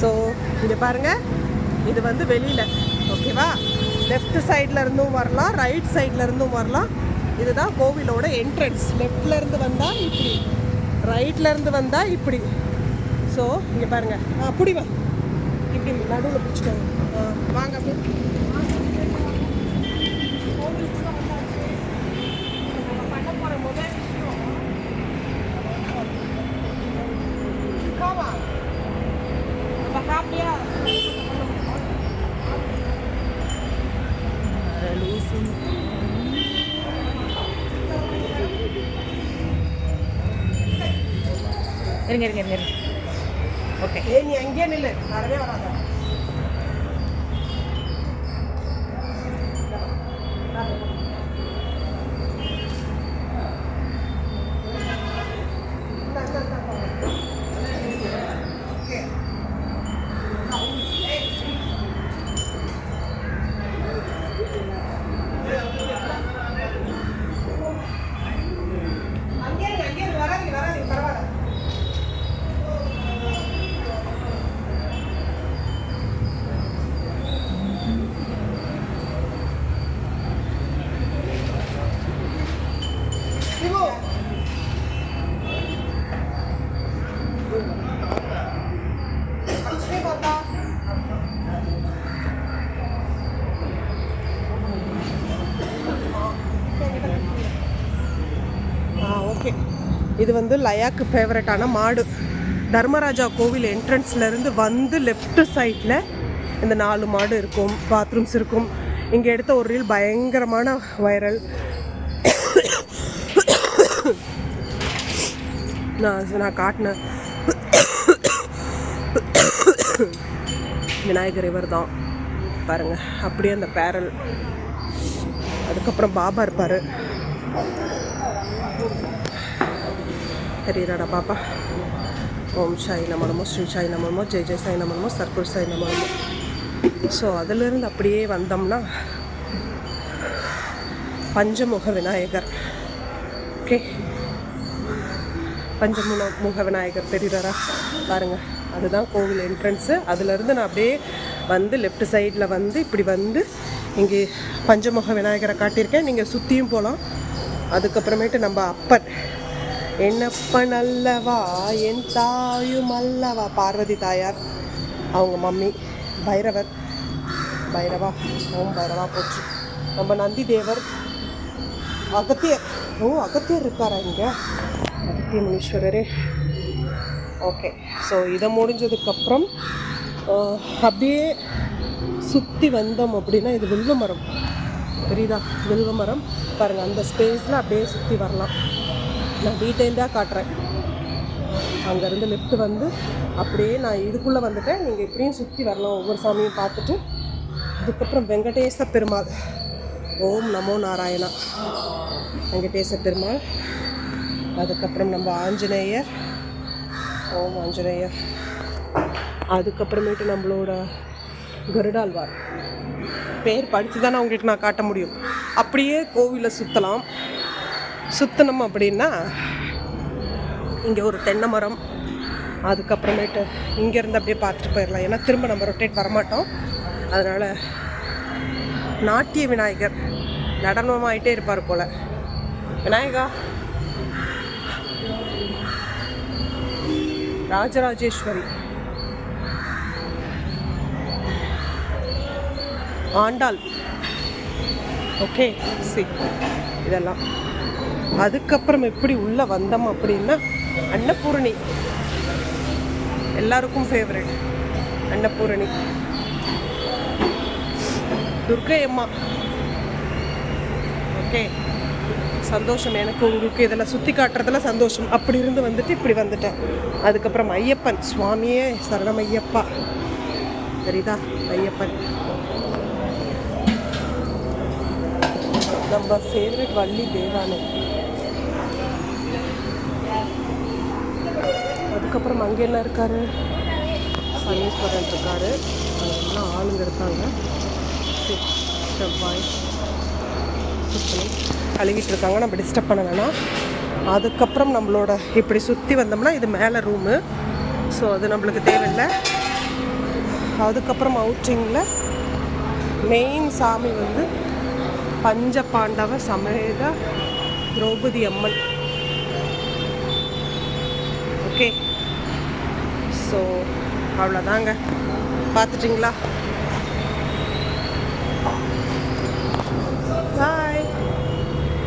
So இங்கே பாருங்கள் இது வந்து வெளியில். ஓகேவா லெஃப்ட் சைடில் இருந்தும் வரலாம் ரைட் சைடில் இருந்தும் வரலாம். இதுதான் கோவிலோட என்ட்ரன்ஸ் லெஃப்ட்லேருந்து வந்தால் இப்படி. ரைட்லேருந்து வந்தால் இப்படி. ஸோ இங்கே பாருங்கள் ஆ புடி வா. இப்படி நடுவில் பிடிச்சிக்கோங்க. ஆ, வாங்க. கோவிலுக்கு இருங்க இருங்க இருங்க இருங்க ஓகே ஏய் நீ அங்கேயே நில்லு வரவே வராத இது வந்து லயாக்கு ஃபேவரட்டான மாடு. தர்மராஜா கோவில் என்ட்ரன்ஸ்லேருந்து வந்து லெஃப்ட் சைடில் இந்த நாலு மாடு இருக்கும் பாத்ரூம்ஸ் இருக்கும். இங்கே எடுத்த ஒரு ரீல் பயங்கரமான வைரல் நான் நான் காட்டினேன். விநாயகர் இவர் தான். பாருங்கள் அப்படியே அந்த பேரல். அதுக்கப்புறம் பாபா இருப்பார். தெரியுறாடா பாப்பா ஓம் சாய் நமனமோ ஸ்ரீ சாய் நமனமோ ஜெய் ஜெய் சாய் நமனமோ சர்க்குர் சாய் நமனமோ ஸோ அதிலிருந்து அப்படியே வந்தோம்னா பஞ்சமுக விநாயகர் ஓகே பஞ்சமுக முக விநாயகர் தெரியுறாரா பாருங்கள் அதுதான் கோவில் என்ட்ரன்ஸு அதுலேருந்து நான் அப்படியே வந்து லெஃப்ட் சைடில் வந்து இப்படி வந்து இங்கே பஞ்சமுக விநாயகரை காட்டியிருக்கேன் நீங்கள் சுற்றியும் போகலாம் அதுக்கப்புறமேட்டு நம்ம அப்பர் என்னப்பன் அல்லவா என் தாயும் அல்லவா? பார்வதி தாயார். அவங்க மம்மி பைரவர். பைரவா ஓம் பைரவா போச்சு. நம்ம நந்தி தேவர். அகத்தியர். ஓ அகத்தியர் இருக்காரா இங்கே? அகத்திய முனீஸ்வரரே. ஓகே. ஸோ இதை முடிஞ்சதுக்கப்புறம் அப்படியே சுற்றி வந்தோம் அப்படின்னா இது வில்வ மரம். தெரியுதா வில்வ மரம். பாருங்கள் அந்த ஸ்பேஸில் அப்படியே சுற்றி வரலாம். நான் டீட்டெயில்டாக காட்டுறேன். அங்கேருந்து லெஃப்ட் வந்து அப்படியே நான் இதுக்குள்ளே வந்துட்டேன். நீங்கள் இப்படியும் சுற்றி வரலாம். ஒவ்வொரு சாமியும் பார்த்துட்டு அதுக்கப்புறம் வெங்கடேச பெருமாள். ஓம் நமோ நாராயணா. வெங்கடேச பெருமாள். அதுக்கப்புறம் நம்ம ஆஞ்சநேயர். ஓம் ஆஞ்சநேயர். அதுக்கப்புறமேட்டு நம்மளோட கருடாழ்வார். பேர் படித்து தானே உங்களுக்கு நான் காட்ட முடியும். அப்படியே கோவிலை சுற்றலாம் சுற்றினோம் அப்படின்னா இங்கே ஒரு தென்னை மரம் அதுக்கப்புறமேட்டு இங்கேருந்து அப்படியே பார்த்துட்டு போயிடலாம். ஏன்னா திரும்ப நம்ம ரொட்டேட் வரமாட்டோம். அதனால் நாட்டிய விநாயகர் நடனமாயிட்டே இருப்பார் போல். விநாயகா ராஜராஜேஸ்வரி ஆண்டாள். ஓகே சி இதெல்லாம். அதுக்கப்புறம் எப்படி உள்ளே வந்தோம் அப்படின்னா அன்னபூரணி. எல்லாருக்கும் ஃபேவரட் அன்னபூரணி. துர்க்கை அம்மா. ஓகே சந்தோஷம். எனக்கு உங்களுக்கு இதெல்லாம் சுற்றி காட்டுறதுல சந்தோஷம். அப்படி இருந்து வந்துட்டு இப்படி வந்துட்டேன். அதுக்கப்புறம் ஐயப்பன். சுவாமியே சரணம் ஐயப்பா. சரிதா? ஐயப்பன். நம்ம ஃபேவரட் வள்ளி தேவானை. அதுக்கப்புறம் அங்கே என்ன இருக்காரு? சனீஸ்வரன் இருக்காரு. எல்லாம் ஆளுங்க இருக்காங்க. செவ்வாய் சுத்தனை கழுவிட்டு இருக்காங்க. நம்ம டிஸ்டர்ப் பண்ண வேணாம். அதுக்கப்புறம் நம்மளோட இப்படி சுற்றி வந்தோம்னா இது மேலே ரூமு ஸோ அது நம்மளுக்கு தேவையில்லை. அதுக்கப்புறம் அவுட்டிங்கில் மெயின் சாமி வந்து பஞ்ச பாண்டவ சமேத திரௌபதி அம்மன். ஓகே ஸோ அவ்வளோதாங்க. பார்த்துட்டிங்களா? பாய்